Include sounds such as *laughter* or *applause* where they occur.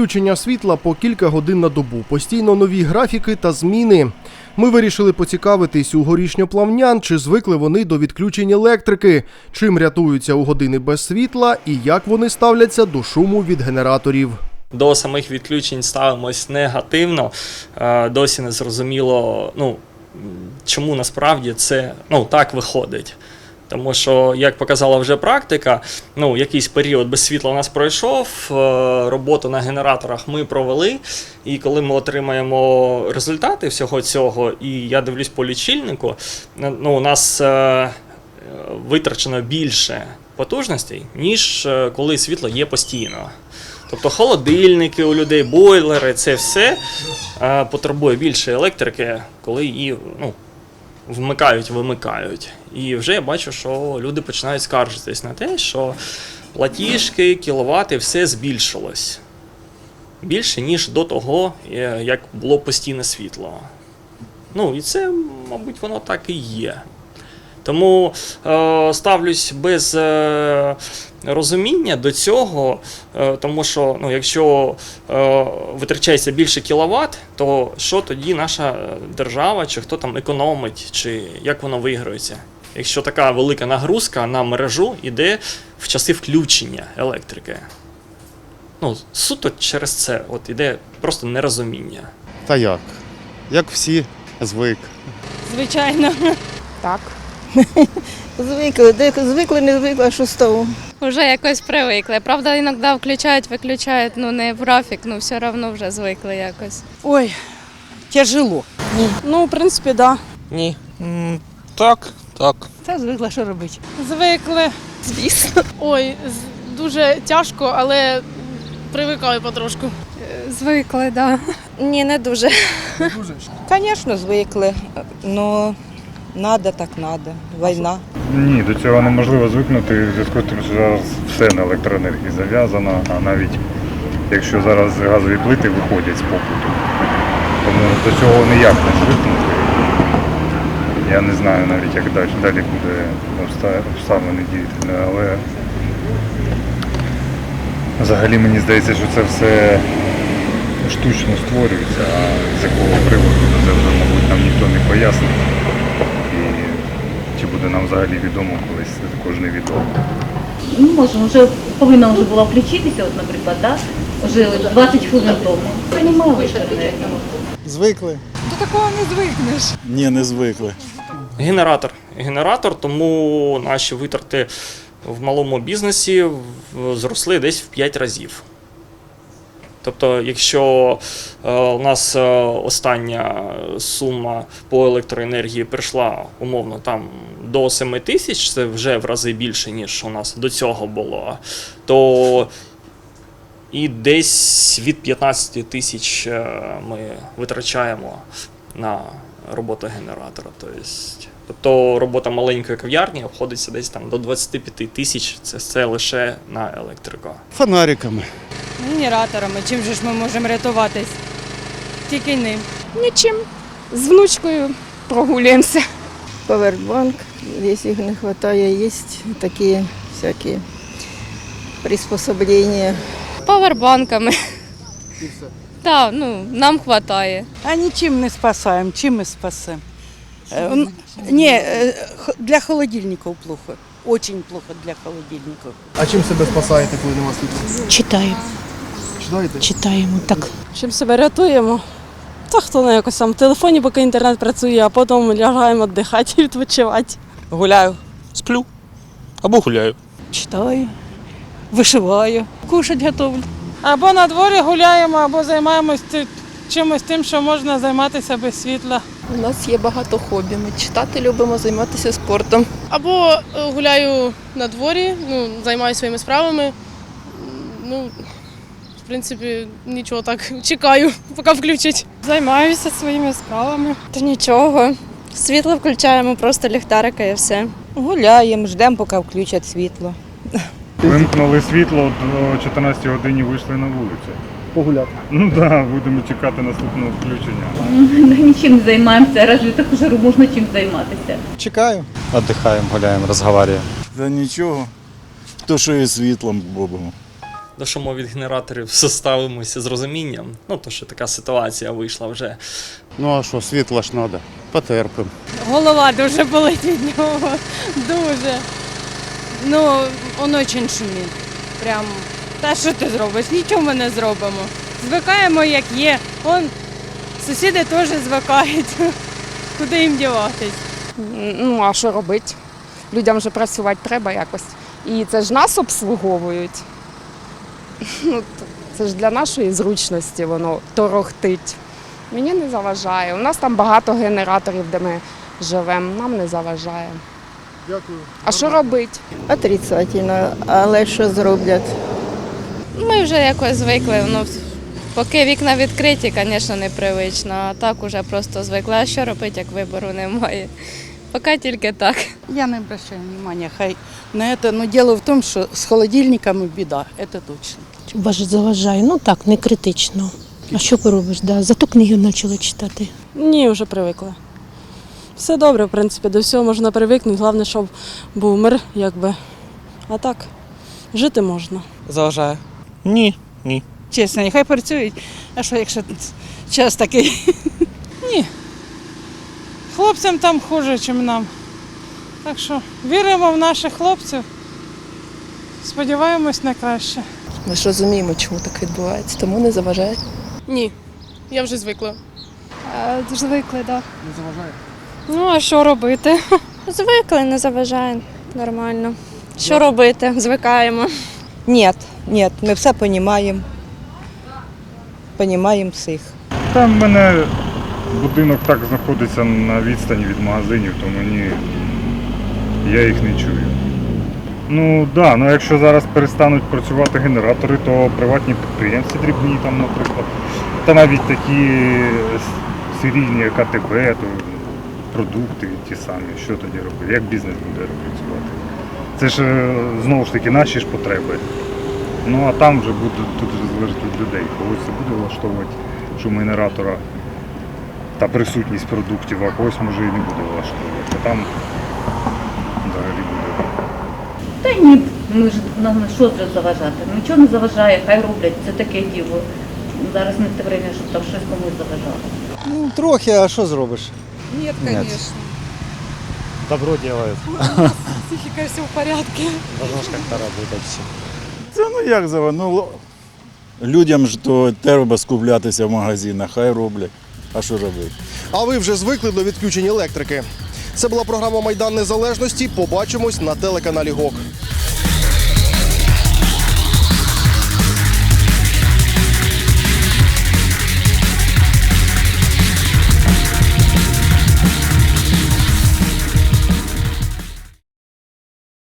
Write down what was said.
Відключення світла по кілька годин на добу, постійно нові графіки та зміни. Ми вирішили поцікавитись у горішньоплавнян, чи звикли вони до відключень електрики, чим рятуються у години без світла і як вони ставляться до шуму від генераторів. До самих відключень ставимось негативно. Е, Досі не зрозуміло, ну, чому насправді це ну, так виходить. Тому що, як показала вже практика, ну, якийсь період без світла у нас пройшов, е, роботу на генераторах ми провели. І коли ми отримаємо результати всього цього, і я дивлюсь по лічильнику, ну, у нас е, витрачено більше потужностей, ніж е, коли світло є постійно. Тобто холодильники у людей, бойлери, це все е, потребує більше електрики, коли її ну, вмикають, вимикають. І вже я бачу, що люди починають скаржитись на те, що платіжки, кіловати, все збільшилось. Більше, ніж до того, е, як було постійне світло. Ну, і це, мабуть, воно так і є. Тому е, ставлюсь без е, розуміння до цього, е, тому що ну, якщо е, витрачається більше кіловат, то що тоді наша держава, чи хто там економить, чи як воно виграється? Якщо така велика нагрузка на мережу йде в часи включення електрики. Ну, суто через це от іде просто нерозуміння. Та як? Як всі звик. Звичайно. Так. *laughs* Звикли, де звикли, не звикли, а що з того? Вже якось привикли. Правда, іноді включають, виключають, ну не в графік, ну все одно вже звикли якось. Ой, тяжело. Ну, в принципі, да. Ні. М, Так, так. Та звикла, що робити. Звикли. Звісно. Ой, дуже тяжко, але привикаю потрошку. Звикли, так. Да. Ні, не дуже. Звісно, звикли. Ну, надо так надо. Війна. Ні, до цього неможливо звикнути в зв'язку з тим, що зараз все на електроенергії зав'язано, а навіть якщо зараз газові плити виходять з попиту, тому до цього ніяк не звикнути. Я не знаю навіть, як далі, далі буде обста- обставини діяти, але взагалі мені здається, що це все штучно створюється, а з якого приводу це вже, мабуть, нам ніхто не пояснить. І чи буде нам взагалі відомо колись, це також невідомо. Ну, можемо, вже повинна вже була включитися, от, наприклад, да? вже 20 хвилин тому. Приймали. Звикли? До такого не звикнеш. Ні, не звикли. Генератор. Генератор, тому наші витрати в малому бізнесі зросли десь в 5 разів. Тобто, якщо е, у нас е, остання сума по електроенергії прийшла умовно там до 7 тисяч, це вже в рази більше, ніж у нас до цього було, то і десь від 15 тисяч е, ми витрачаємо на роботу генератора. Тобто, тобто робота маленької кав'ярні обходиться десь там до 25 тисяч. Це, це лише на електрику. Фонариками. Генераторами. Чим же ж ми можемо рятуватись? Тільки ним. Нічим. З внучкою прогулюємося. Павербанк, якщо їх не вистачає, є такі всякі приспособлення. Павербанками. Так, ну, нам вистачає. А нічим не спасаємо. Чим ми спасемо? Е, Ні, е, для холодильників плохо. Очень плохо для холодильників. А чим себе спасаєте, коли нема світла? Читаємо, Читаєте? читаємо так. Чим себе рятуємо? Та хто на якось там в телефоні, поки інтернет працює, а потім лягаємо віддихати і відпочивати. Гуляю. Сплю. Або гуляю. Читаю, вишиваю, кушать готовлю. Або на дворі гуляємо, або займаємось чимось тим, що можна займатися без світла. У нас є багато хобі. Ми читати любимо, займатися спортом. Або е, гуляю на дворі, ну, займаюся своїми справами. Ну, в принципі, нічого так *laughs* чекаю, поки включать. Займаюся своїми справами. Та нічого. Світло включаємо, просто ліхтарика і все. Гуляємо, ждемо, поки включать світло. *laughs* Вимкнули світло, до 14 годині вийшли на вулицю. Погуляти. Ну так, да, будемо чекати наступного включення. Нічим не займаємося, разве таку жару можна чим займатися. Чекаю. Отдихаємо, гуляємо, розговорюємо. Та нічого. То, що є світлом, бобимо. до шуму від генераторів ставимося з розумінням. Ну, то що така ситуація вийшла вже. Ну а що, світло ж треба. Потерпимо. Голова дуже болить від нього. Дуже. Ну, он очень шумить. Прям. Та що ти зробиш? Нічого ми не зробимо. Звикаємо, як є. Он сусіди теж звикають. *laughs* Куди їм діватись? Ну, а що робити? Людям же працювати треба якось. І це ж нас обслуговують. *laughs* Ну, це ж для нашої зручності воно торохтить. Мені не заважає. У нас там багато генераторів, де ми живемо, нам не заважає. Дякую. А що робити? Отрицательно, але що зроблять? Ми вже якось звикли. Ну, поки вікна відкриті, звісно, непривично. А так уже просто звикли. А що робити, як вибору немає? Поки тільки так. Я не обращаю внимания хай на это, но дело в том, что с холодильниками беда, это точно. Боже, заважає. Ну так, не критично. А що поробиш? Да? Зато книги почали читати. Ні, вже привикла. Все добре, в принципі, до всього можна привикнути. Головне, щоб був мир, якби. А так, жити можна. Заважає. Ні, ні. Чесно, нехай працюють. А що, якщо час такий? Ні. Хлопцям там хуже, ніж нам. Так що віримо в наших хлопців. Сподіваємось на краще. Ми ж розуміємо, чому так відбувається, тому не заважає. Ні, я вже звикла. Звикли, так. Не заважає. Ну, а що робити? *laughs* Звикли, не заважає. Нормально. Що робити? Звикаємо. Ні, ні, ми все розуміємо. Понімаємо всіх. Там в мене будинок так знаходиться на відстані від магазинів, то мені я їх не чую. Ну так, да, ну якщо зараз перестануть працювати генератори, то приватні підприємці дрібні там, наприклад. Та навіть такі серійні як АТБ, то продукти ті самі, що тоді робити, як бізнес буде працювати. Це ж е, знову ж таки наші ж потреби. Ну а там вже буде, тут вже залежить від людей. Когось це буде влаштовувати шум генератора та присутність продуктів, а когось може і не буде влаштовувати. А там взагалі буде. Та ні, ми ж нам що вже заважати? Нічого не заважає, хай роблять, це таке діло. Зараз не те время, щоб там щось комусь заважало. Ну, трохи, а що зробиш? Ні, звісно. Добро делают. Психіка все в порядку. Должно как-то работать все. Це ну як за ну, людям ж то треба скуплятися в магазинах, хай роблять. А що робити? А ви вже звикли до відключень електрики. Це була програма Майдан Незалежності. Побачимось на телеканалі ГОК.